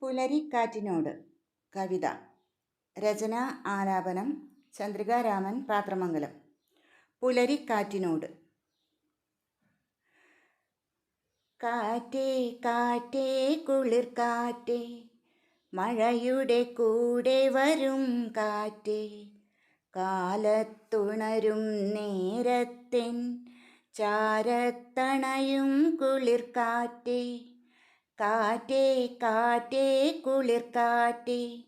പുലരിക്കാറ്റിനോട് കവിത. രചന ആലാപനം ചന്ദ്രികാരാമൻ പാത്രമംഗലം. പുലരിക്കാറ്റിനോട്. കാറ്റേ കാറ്റേ കുളിർ കാറ്റേ മഴയുടെ കൂടെ വരും കാറ്റേ കാലത്തുണരും നേരത്തിൻ ചാരത്തണയും കുളിർ കാറ്റേ കാറ്റേ കുളിർ കാറ്റേ.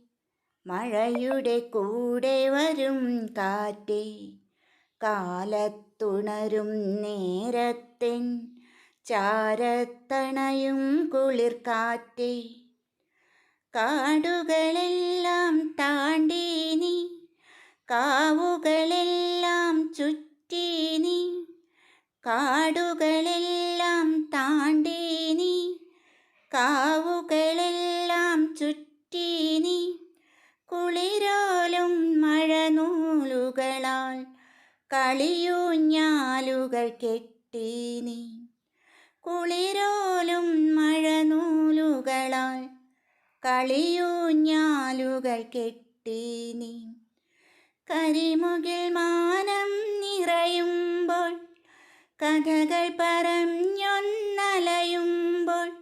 മഴയുടെ കൂടെ വരും കാറ്റേ. കാലത്തുണരും നേരത്തെ ചാരത്തണയും കുളിർ കാറ്റേ. കാടുകളെല്ലാം താണ്ടി നീ കാവുകളെല്ലാം ചുറ്റി നീ കാടുകളെല്ലാം താണ്ടി നീ കാവുകളെല്ലാം ചുറ്റി നീ കുളിരോലും മഴനൂലുകളാൽ കളിയൂഞ്ഞാലുകൾ കെട്ടി നീ കുളിരോലും മഴനൂലുകളാൽ കളിയൂഞ്ഞാലുകൾ കെട്ടി നീ കരിമുകിൽ മാനം നിറയുമ്പോൾ കഥകൾ പറഞ്ഞൊന്നലയുമ്പോൾ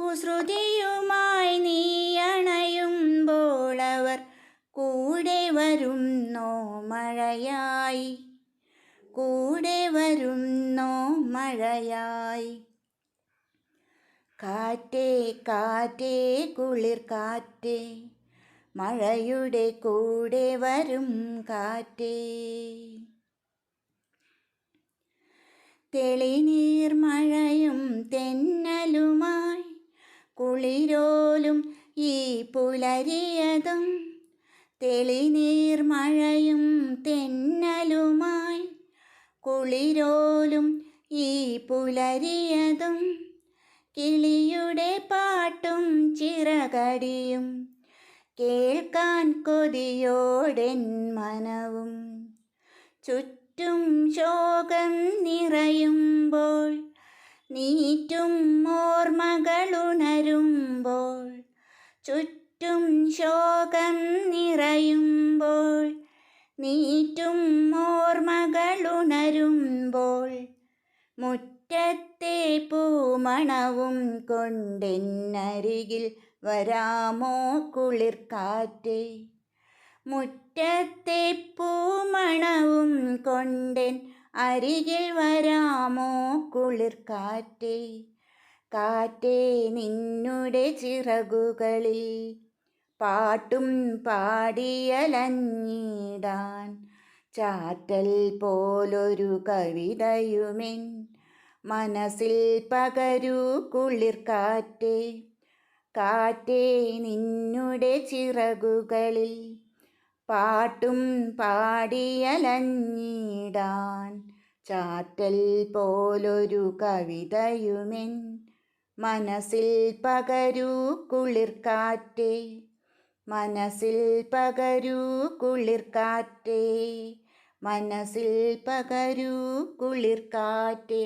കുസൃതിയുമായി നീ അണയുമ്പോൾ അവർ കൂടെ വരുന്നോ മഴയായി? കൂടെ വരുന്നോ മഴയായി? കാറ്റേ കാറ്റേ കുളിർ കാറ്റേ മഴയുടെ കൂടെ വരും കാറ്റേ. തെളിനീർ മഴയും തെന്നലുമായി കുളിരോലും ഈ പുലരിയതും തെളിനീർ മഴയും തെന്നലുമായി കുളിരോലും ഈ പുലരിയതും കിളിയുടെ പാട്ടും ചിറകടിയും കേൾക്കാൻ കൊതിയോടെൻ മനവും. ചുറ്റും ശോകം നിറയുമ്പോൾ നീറ്റും ഓർമ്മകളുണരുമ്പോൾ ചുറ്റും ശോകം നിറയുമ്പോൾ നീറ്റും ഓർമ്മകളുണരുമ്പോൾ മുറ്റത്തെ പൂമണവും കൊണ്ടെന്നരികിൽ വരാമോ കുളിർകാറ്റേ മുറ്റത്തെ പൂമണവും കൊണ്ടെൻ അരികിൽ വരാമോ കുളിർ കാറ്റേ നിന്നുടെ ചിറകുകളിൽ പാട്ടും പാടിയലഞ്ഞിടാൻ ചാറ്റൽ പോലൊരു കവിതയുമെൻ മനസ്സിൽ പകരൂ കുളിർ കാറ്റേ കാറ്റേ നിന്നുടെ ചിറകുകളിൽ പാട്ടും പാടിയലഞ്ഞിടാൻ ചാറ്റൽ പോലൊരു കവിതയുമെൻ മനസ്സിൽ പകരൂ കുളിർക്കാറ്റേ മനസ്സിൽ പകരൂ കുളിർക്കാറ്റേ മനസ്സിൽ പകരൂ കുളിർ കാറ്റേ.